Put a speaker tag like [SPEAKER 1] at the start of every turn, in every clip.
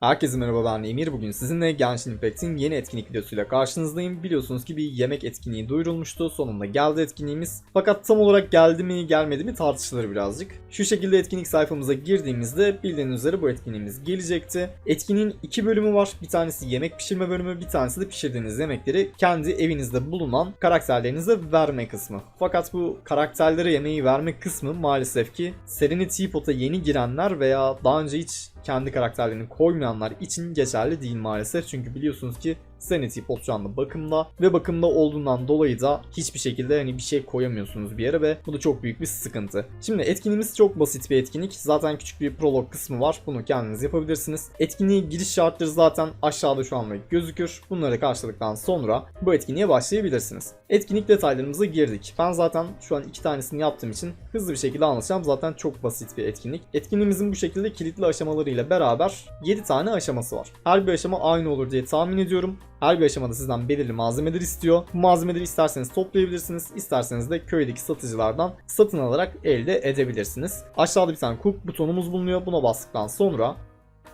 [SPEAKER 1] Herkese merhaba ben Emir. Bugün sizinle Genshin Impact'in yeni etkinlik videosuyla karşınızdayım. Biliyorsunuz ki bir yemek etkinliği duyurulmuştu. Sonunda geldi etkinliğimiz. Fakat tam olarak geldi mi gelmedi mi tartışılır birazcık. Şu şekilde etkinlik sayfamıza girdiğimizde bildiğiniz üzere bu etkinliğimiz gelecekti. Etkinliğin iki bölümü var. Bir tanesi yemek pişirme bölümü, bir tanesi de pişirdiğiniz yemekleri kendi evinizde bulunan karakterlerinize verme kısmı. Fakat bu karakterlere yemeği verme kısmı maalesef ki Serenity Pot'a yeni girenler veya daha önce hiç kendi karakterlerini koymayanlar için geçerli değil maalesef. Çünkü biliyorsunuz ki Sanity Pot şu bakımda ve bakımda olduğundan dolayı da hiçbir şekilde hani bir şey koyamıyorsunuz bir yere ve bu da çok büyük bir sıkıntı. Şimdi etkinliğimiz çok basit bir etkinlik. Zaten küçük bir prolog kısmı var. Bunu kendiniz yapabilirsiniz. Etkinliğe giriş şartları zaten aşağıda şu anda gözükür. Bunları karşıladıktan sonra bu etkinliğe başlayabilirsiniz. Etkinlik detaylarımıza girdik. Ben zaten şu an iki tanesini yaptığım için hızlı bir şekilde anlatacağım. Zaten çok basit bir etkinlik. Etkinliğimizin bu şekilde kilitli aşamalarıyla beraber 7 tane aşaması var. Her bir aşama aynı olur diye tahmin ediyorum. Her bir aşamada sizden belirli malzemeler istiyor. Bu malzemeleri isterseniz toplayabilirsiniz, isterseniz de köydeki satıcılardan satın alarak elde edebilirsiniz. Aşağıda bir tane cook butonumuz bulunuyor. Buna bastıktan sonra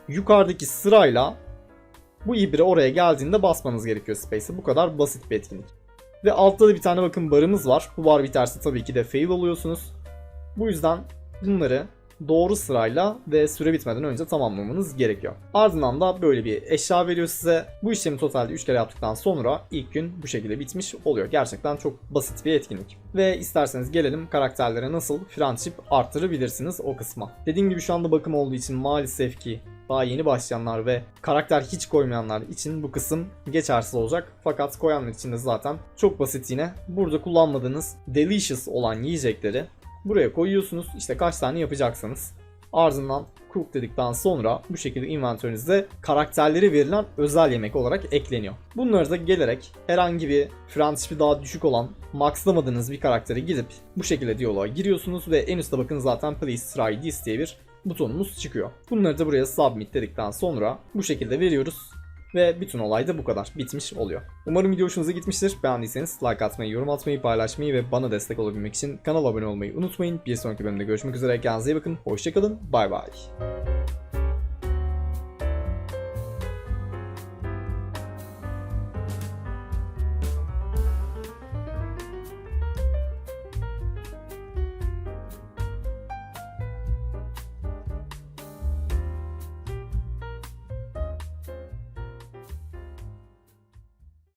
[SPEAKER 1] yukarıdaki sırayla bu ibre oraya geldiğinde basmanız gerekiyor Space'e. Bu kadar basit bir etkinlik. Ve altta da bir tane bakın barımız var. Bu bar biterse tabii ki de fail oluyorsunuz. Bu yüzden bunları doğru sırayla ve süre bitmeden önce tamamlamanız gerekiyor. Ardından da böyle bir eşya veriyor size. Bu işlemi totalde 3 kere yaptıktan sonra ilk gün bu şekilde bitmiş oluyor. Gerçekten çok basit bir etkinlik. Ve isterseniz gelelim karakterlere nasıl friendship arttırabilirsiniz o kısma. Dediğim gibi şu anda bakım olduğu için maalesef ki daha yeni başlayanlar ve karakter hiç koymayanlar için bu kısım geçersiz olacak. Fakat koyanlar için de zaten çok basit yine. Burada kullanmadığınız delicious olan yiyecekleri buraya koyuyorsunuz. İşte kaç tane yapacaksanız. Ardından cook dedikten sonra bu şekilde inventörünüzde karakterleri verilen özel yemek olarak ekleniyor. Bunları da gelerek herhangi bir friendship'i daha düşük olan maxlamadığınız bir karaktere gidip bu şekilde diyaloğa giriyorsunuz ve en üstte bakın zaten please try this diye bir butonumuz çıkıyor. Bunları da buraya submit dedikten sonra bu şekilde veriyoruz. Ve bütün olay da bu kadar. Bitmiş oluyor. Umarım video hoşunuza gitmiştir. Beğendiyseniz like atmayı, yorum atmayı, paylaşmayı ve bana destek olabilmek için kanala abone olmayı unutmayın. Bir sonraki bölümde görüşmek üzere. Kendinize iyi bakın. Hoşçakalın. Bay bay.